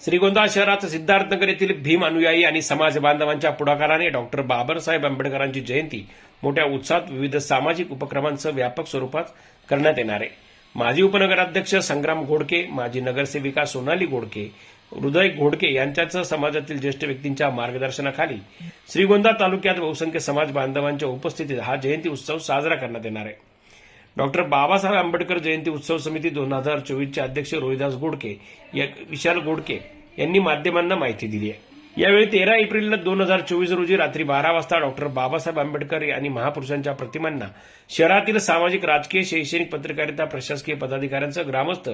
श्रीगोंदा शहरात सिद्धार्थनगर येथील भीम अनुयायी आणि समाज बांधवांच्या पुढाकाराने डॉक्टर बाबासाहेब आंबेडकरांची जयंती मोठ्या उत्साहात विविध सामाजिक उपक्रमांसह व्यापक स्वरूपात करण्यात येणार आहे. माजी उपनगराध्यक्ष संग्राम घोडके माजी नगरसेविका सोनाली घोडके हृदय घोडके यांच्यासह समाजातील ज्येष्ठ व्यक्तींच्या मार्गदर्शनाखाली श्रीगोंदा तालुक्यात बहुसंख्य समाज बांधवांच्या उपस्थितीत हा जयंती उत्सव साजरा करण्यात येणार आहे. डॉक्टर बाबासाहेब आंबेडकर जयंती उत्सव समिती दोन हजार चोवीसचे अध्यक्ष रोहिदास गोडके या विशाल गोडके यांनी माध्यमांना माहिती दिली आहे. यावेळी तेरा एप्रिल दोन हजार चोवीस रोजी रात्री बारा वाजता डॉक्टर बाबासाहेब आंबेडकर आणि महापुरुषांच्या प्रतिमांना शहरातील सामाजिक राजकीय शैक्षणिक पत्रकारिता प्रशासकीय पदाधिकाऱ्यांचं ग्रामस्थ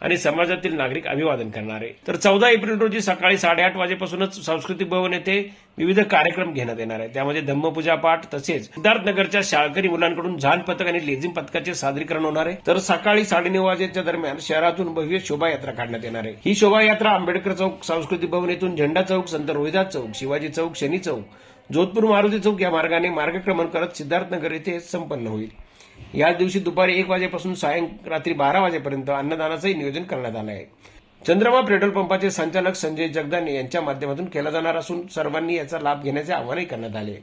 आणि समाजातील नागरिक अभिवादन करणार. आहे तर चौदा एप्रिल रोजी सकाळी साडेआठ वाजेपासूनच सांस्कृतिक भवन येथे विविध कार्यक्रम घेण्यात येणार आहे त्यामध्ये धम्मपूजा पाठ तसेच सिद्धार्थनगरच्या शाळकरी मुलांकडून झान पथक आणि लेझिम पथकाचे सादरीकरण होणार आहे. तर सकाळी साडेनऊ वाजेच्या दरम्यान शहरातून भव्य शोभायात्रा काढण्यात येणार आहे. ही शोभायात्रा आंबेडकर चौक सांस्कृतिक भवन येथून झेंडा चौक संत रोहिदास चौक शिवाजी चौक शनी चौक जोधपूर मारुती चौक या मार्गाने मार्गक्रमण करत सिद्धार्थनगर येथे संपन्न होईल. याच दिवशी दुपारी एक वाजेपासून सायं रात्री बारा वाजेपर्यंत अन्नदानाचंही नियोजन करण्यात आलं आहे. चंद्रमा पेट्रोल पंपाचे संचालक संजय जगदाने यांच्या माध्यमातून केला जाणार असून सर्वांनी याचा लाभ घेण्याचे आवाहनही करण्यात आले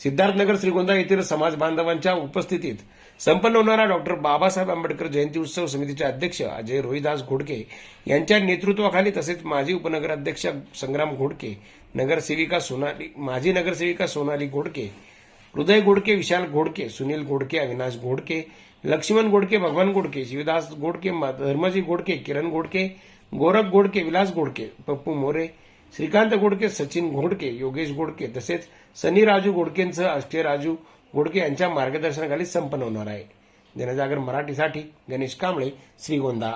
सिद्धार्थनगर श्रीगोंदा येथील समाज बांधवांच्या उपस्थितीत संपन्न होणारा डॉक्टर बाबासाहेब आंबेडकर जयंती उत्सव समितीचे अध्यक्ष अजय रोहिदास घोडके यांच्या नेतृत्वाखाली तसेच माजी उपनगराध्यक्ष संग्राम घोडके नगरसेविका सोनाली माजी नगरसेविका सोनाली घोडके हृदय घोडके विशाल घोडके सुनील घोडके अविनाश घोडके लक्ष्मण घोडके भगवान घोडके शिवदास घोडके मा- धर्मजी घोडके किरण घोडके गोरख घोडके विलास घोडके पप्पू मोरे श्रीकांत घोडके सचिन घोडके योगेश घोडके तसेच सनी राजू घोडकेंसह अष्टे राजू घोडके यांच्या मार्गदर्शनाखाली संपन्न होणार आहे. जनजागर मराठीसाठी गणेश कांबळे श्रीगोंदा.